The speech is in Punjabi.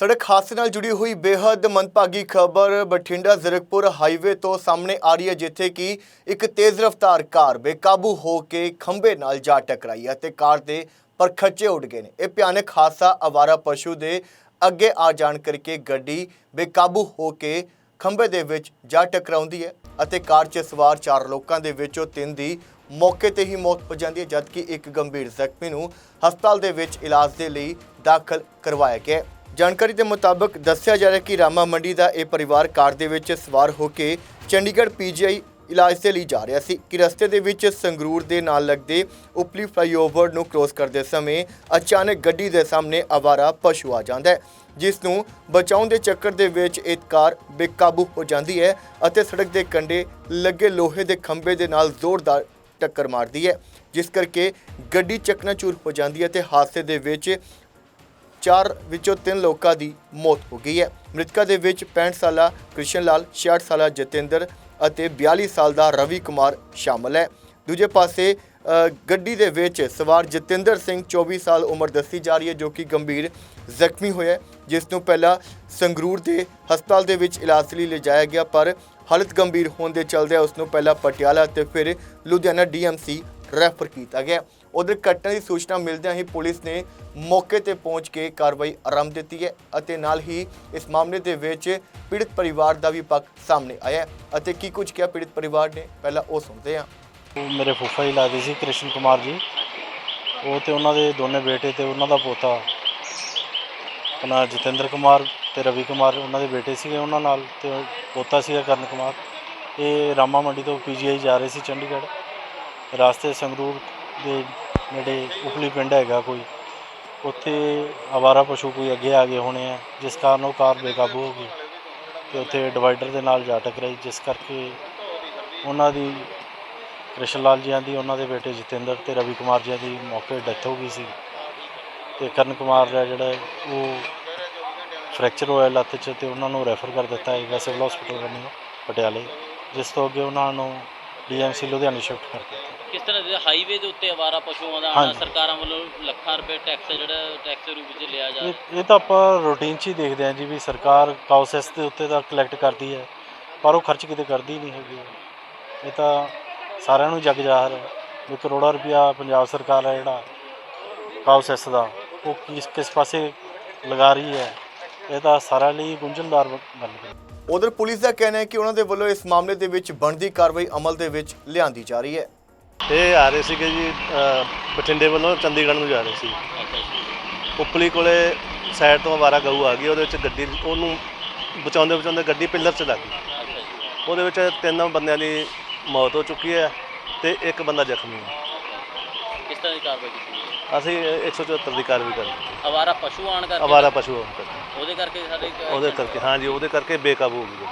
ਸੜਕ ਹਾਦਸੇ ਨਾਲ ਜੁੜੀ ਹੋਈ ਬੇहद ਮੰਦਭਾਗੀ ਖਬਰ ਬਠਿੰਡਾ ਜ਼ਰਕਪੁਰ ਹਾਈਵੇ ਤੋਂ ਸਾਹਮਣੇ ਆ ਰਹੀ ਹੈ, ਜਿੱਥੇ ਕਿ ਇੱਕ ਤੇਜ਼ ਰਫ਼ਤਾਰ ਕਾਰ ਬੇਕਾਬੂ ਹੋ ਕੇ ਖੰਭੇ ਨਾਲ ਜਾ ਟਕਰਾਈ ਹੈ ਤੇ ਕਾਰ ਦੇ ਪਰਖੱਚੇ ਉੱਡ ਗਏ ਨੇ। ਇਹ ਭਿਆਨਕ ਹਾਦਸਾ ਅਵਾਰਾ ਪਸ਼ੂ ਦੇ ਅੱਗੇ ਆ ਜਾਣ ਕਰਕੇ ਗੱਡੀ ਬੇਕਾਬੂ ਹੋ ਕੇ ਖੰਭੇ ਦੇ ਵਿੱਚ ਜਾ ਟਕਰਾਉਂਦੀ ਹੈ ਅਤੇ ਕਾਰ 'ਚ ਸਵਾਰ ਚਾਰ ਲੋਕਾਂ ਦੇ ਵਿੱਚੋਂ ਤਿੰਨ ਦੀ ਮੌਕੇ ਤੇ ਹੀ ਮੌਤ ਹੋ ਜਾਂਦੀ ਹੈ, ਜਦਕਿ ਇੱਕ ਗੰਭੀਰ ਜ਼ਖਮੀ ਨੂੰ ਹਸਪਤਾਲ ਦੇ ਵਿੱਚ ਇਲਾਜ ਦੇ ਲਈ ਦਾਖਲ ਕਰਵਾਇਆ ਗਿਆ ਜਾਣਕਾਰੀ ਦੇ ਮੁਤਾਬਕ ਦੱਸਿਆ ਜਾ ਰਿਹਾ ਕਿ ਰਾਮਾ ਮੰਡੀ ਦਾ ਇਹ ਪਰਿਵਾਰ ਕਾਰ ਦੇ ਵਿੱਚ ਸਵਾਰ ਹੋ ਕੇ ਚੰਡੀਗੜ੍ਹ ਪੀਜੀਆਈ ਇਲਾਜ ਦੇ ਲਈ ਜਾ ਰਿਹਾ ਸੀ, ਕਿ ਰਸਤੇ ਦੇ ਵਿੱਚ ਸੰਗਰੂਰ ਦੇ ਨਾਲ ਲੱਗਦੇ ਉਪਲੀ ਫਲਾਈਓਵਰ ਨੂੰ ਕ੍ਰੋਸ ਕਰਦੇ ਸਮੇਂ ਅਚਾਨਕ ਗੱਡੀ ਦੇ ਸਾਹਮਣੇ ਆਵਾਰਾ ਪਸ਼ੂ ਆ ਜਾਂਦਾ ਹੈ, ਜਿਸ ਨੂੰ ਬਚਾਉਣ ਦੇ ਚੱਕਰ ਦੇ ਵਿੱਚ ਇਹ ਕਾਰ ਬੇਕਾਬੂ ਹੋ ਜਾਂਦੀ ਹੈ ਅਤੇ ਸੜਕ ਦੇ ਕੰਢੇ ਲੱਗੇ ਲੋਹੇ ਦੇ ਖੰਭੇ ਦੇ ਨਾਲ ਜ਼ੋਰਦਾਰ ਟੱਕਰ ਮਾਰਦੀ ਹੈ, ਜਿਸ ਕਰਕੇ ਗੱਡੀ ਚਕਨਾਚੂਰ ਹੋ ਜਾਂਦੀ ਹੈ ਤੇ ਹਾਦਸੇ ਦੇ ਵਿੱਚ ਚਾਰ ਵਿੱਚੋਂ ਤਿੰਨ ਲੋਕਾਂ ਦੀ ਮੌਤ ਹੋ ਗਈ ਹੈ। ਮ੍ਰਿਤਕਾਂ ਦੇ ਵਿੱਚ 65 ਸਾਲਾ ਕ੍ਰਿਸ਼ਨ ਲਾਲ 66 ਸਾਲਾ ਜਤਿੰਦਰ ਅਤੇ 42 ਸਾਲ ਦਾ ਰਵੀ ਕੁਮਾਰ ਸ਼ਾਮਲ ਹੈ। ਦੂਜੇ ਪਾਸੇ ਗੱਡੀ ਦੇ ਵਿੱਚ ਸਵਾਰ ਜਤਿੰਦਰ ਸਿੰਘ 24 ਸਾਲ ਉਮਰ ਦੱਸੀ ਜਾ ਰਹੀ ਹੈ, ਜੋ ਕਿ ਗੰਭੀਰ ਜ਼ਖਮੀ ਹੋਇਆ ਜਿਸ ਨੂੰ ਪਹਿਲਾਂ ਸੰਗਰੂਰ ਦੇ ਹਸਪਤਾਲ ਦੇ ਵਿੱਚ ਇਲਾਜ ਲਈ ਲਿਜਾਇਆ ਗਿਆ, ਪਰ ਹਾਲਤ ਗੰਭੀਰ ਹੋਣ ਦੇ ਚਲਦਿਆਂ ਉਸ ਨੂੰ ਪਹਿਲਾਂ ਪਟਿਆਲਾ ਤੇ ਫਿਰ ਲੁਧਿਆਣਾ ਡੀਐਮਸੀ ਰੈਫਰ ਕੀਤਾ ਗਿਆ। ਉਧਰ ਘਟਨਾ ਦੀ ਸੂਚਨਾ ਮਿਲਦਿਆਂ ਹੀ ਪੁਲਿਸ ਨੇ ਮੌਕੇ ਤੇ ਪਹੁੰਚ ਕੇ ਕਾਰਵਾਈ ਆਰੰਭ ਦਿੱਤੀ ਹੈ ਅਤੇ ਨਾਲ ਹੀ ਇਸ ਮਾਮਲੇ ਦੇ ਵਿੱਚ ਪੀੜਤ ਪਰਿਵਾਰ ਦਾ ਵੀ ਪੱਖ ਸਾਹਮਣੇ ਆਇਆ ਅਤੇ ਕੀ ਕੁਝ ਕਿਹਾ ਪੀੜਤ ਪਰਿਵਾਰ ਨੇ, ਪਹਿਲਾਂ ਉਹ ਸੁਣਦੇ ਹਾਂ। ਉਹ ਮੇਰੇ ਫੁੱਫਾ ਜੀ ਲੱਗਦੇ ਸੀ, ਕ੍ਰਿਸ਼ਨ ਕੁਮਾਰ ਜੀ। ਉਹ ਤੇ ਉਹਨਾਂ ਦੇ ਦੋਨੇ ਬੇਟੇ ਤੇ ਉਹਨਾਂ ਦਾ ਪੋਤਾ। ਆਪਣਾ ਜਤਿੰਦਰ ਕੁਮਾਰ ਤੇ ਰਵੀ ਕੁਮਾਰ, ਉਹਨਾਂ ਦੇ ਬੇਟੇ ਸੀਗੇ ਉਹਨਾਂ ਨਾਲ ਤੇ ਪੋਤਾ ਸੀਗਾ ਕਰਨ ਕੁਮਾਰ। ਇਹ ਰਾਮਾ ਮੰਡੀ ਤੋਂ ਪੀਜੀਆਈ ਜਾ ਰਹੇ ਸੀ ਚੰਡੀਗੜ੍ਹ। ਰਾਸਤੇ ਸੰਗਰੂਰ ਦੇ ਨੇੜੇ ਉਪਲੀ ਪਿੰਡ ਹੈਗਾ ਕੋਈ, ਉੱਥੇ ਆਵਾਰਾ ਪਸ਼ੂ ਕੋਈ ਅੱਗੇ ਆ ਗਏ ਹੋਣੇ ਆ, ਜਿਸ ਕਾਰਨ ਉਹ ਕਾਰ ਬੇਕਾਬੂ ਹੋ ਗਈ ਤੇ ਉੱਥੇ ਡਿਵਾਈਡਰ ਦੇ ਨਾਲ ਜਾ ਟਕਰਾਈ, ਜਿਸ ਕਰਕੇ ਉਹਨਾਂ ਦੀ, ਕ੍ਰਿਸ਼ਨ ਲਾਲ ਜੀਆਂ ਦੀ, ਉਹਨਾਂ ਦੇ ਬੇਟੇ ਜਤਿੰਦਰ ਤੇ ਰਵੀ ਕੁਮਾਰ ਜੀਆਂ ਦੀ ਮੌਕੇ ਡੈਥ ਹੋ ਗਈ ਸੀ ਤੇ ਕਰਨ ਕੁਮਾਰ ਦਾ ਜਿਹੜਾ ਉਹ ਫ੍ਰੈਕਚਰ ਹੋਇਆ ਲੱਤ 'ਚ ਤੇ ਉਹਨਾਂ ਨੂੰ ਰੈਫਰ ਕਰ ਦਿੱਤਾ ਹੈਗਾ ਸਿਵਲ ਹਸਪੀਟਲ ਵੱਲੋਂ ਪਟਿਆਲੇ, ਜਿਸ ਤੋਂ ਅੱਗੇ ਉਹਨਾਂ ਨੂੰ ਡੀਐਮਸੀ ਲੁਧਿਆਣੇ ਸ਼ਿਫਟ ਕਰ ਦਿੱਤਾ। ਕਿਸ ਤਰ੍ਹਾਂ ਦੇ ਹਾਈਵੇ ਦੇ ਉੱਤੇ ਆਵਾਰਾ ਪਸ਼ੂਆਂ ਦਾ ਹਾਂਜੀ। ਸਰਕਾਰਾਂ ਵੱਲੋਂ ਲੱਖਾਂ ਰੁਪਏ ਟੈਕਸ ਜਿਹੜਾ ਟੈਕਸ ਦੇ ਰੂਪ ਵਿੱਚ ਲਿਆ ਜਾ ਇਹ ਇਹ ਤਾਂ ਆਪਾਂ ਰੂਟੀਨ 'ਚ ਹੀ ਦੇਖਦੇ ਹਾਂ ਜੀ ਵੀ ਸਰਕਾਰ ਕਾਉਸੈਸ ਦੇ ਉੱਤੇ ਤਾਂ ਕਲੈਕਟ ਕਰਦੀ ਹੈ ਪਰ ਉਹ ਖਰਚ ਕਿਤੇ ਕਰਦੀ ਨਹੀਂ ਹੈਗੀ। ਇਹ ਤਾਂ ਸਾਰਿਆਂ ਨੂੰ ਜਗ ਜ਼ਾਹਰ ਹੈ ਵੀ ਕਰੋੜਾਂ ਰੁਪਇਆ ਪੰਜਾਬ ਸਰਕਾਰ ਹੈ ਜਿਹੜਾ ਕਾਉਸੈਸ ਦਾ ਉਹ ਕਿਸ ਕਿਸ ਪਾਸੇ ਲਗਾ ਰਹੀ ਹੈ। ਇਹ ਤਾਂ ਸਾਰਿਆਂ ਲਈ ਗੁੰਝਲਦਾਰ ਗੱਲ ਹੈ ਉਧਰ ਪੁਲਿਸ ਦਾ ਕਹਿਣਾ ਹੈ ਕਿ ਉਹਨਾਂ ਦੇ ਵੱਲੋਂ ਇਸ ਮਾਮਲੇ ਦੇ ਵਿੱਚ ਬਣਦੀ ਕਾਰਵਾਈ ਅਮਲ ਦੇ ਵਿੱਚ ਲਿਆਂਦੀ ਜਾ ਰਹੀ ਹੈ। ਇਹ ਆ ਰਹੇ ਸੀਗੇ ਜੀ ਬਠਿੰਡੇ ਵੱਲੋਂ ਚੰਡੀਗੜ੍ਹ ਨੂੰ ਜਾ ਰਹੇ ਸੀ। ਉਪਲੀ ਕੋਲੇ ਸਾਈਡ ਤੋਂ ਅਵਾਰਾ ਗਊ ਆ ਗਈ ਉਹਦੇ ਵਿੱਚ ਗੱਡੀ ਉਹਨੂੰ ਬਚਾਉਂਦੇ ਬਚਾਉਂਦੇ ਗੱਡੀ ਪਿੱਲਰ 'ਚ ਲੱਗ ਗਈ। ਉਹਦੇ ਵਿੱਚ ਤਿੰਨ ਬੰਦਿਆਂ ਦੀ ਮੌਤ ਹੋ ਚੁੱਕੀ ਹੈ ਤੇ ਇੱਕ ਬੰਦਾ ਜ਼ਖਮੀ ਹੈ। ਕਿਸ ਤਰ੍ਹਾਂ ਦੀ ਕਾਰਵਾਈ ਕੀਤੀ ਗਈ? ਅਸੀਂ 174 ਦੀ ਕਾਰਵਾਈ ਕਰ ਦਿੱਤੀ ਆਵਾਰਾ ਪਸ਼ੂ ਆਣ ਕਰਕੇ ਅਵਾਰਾ ਪਸ਼ੂ ਹੋਣ ਕਰਕੇ। ਉਹਦੇ ਕਰਕੇ ਸਾਡੇ ਉਹਦੇ ਕਰਕੇ ਹਾਂਜੀ ਉਹਦੇ ਕਰਕੇ ਬੇਕਾਬੂ ਹੋ ਗਈ।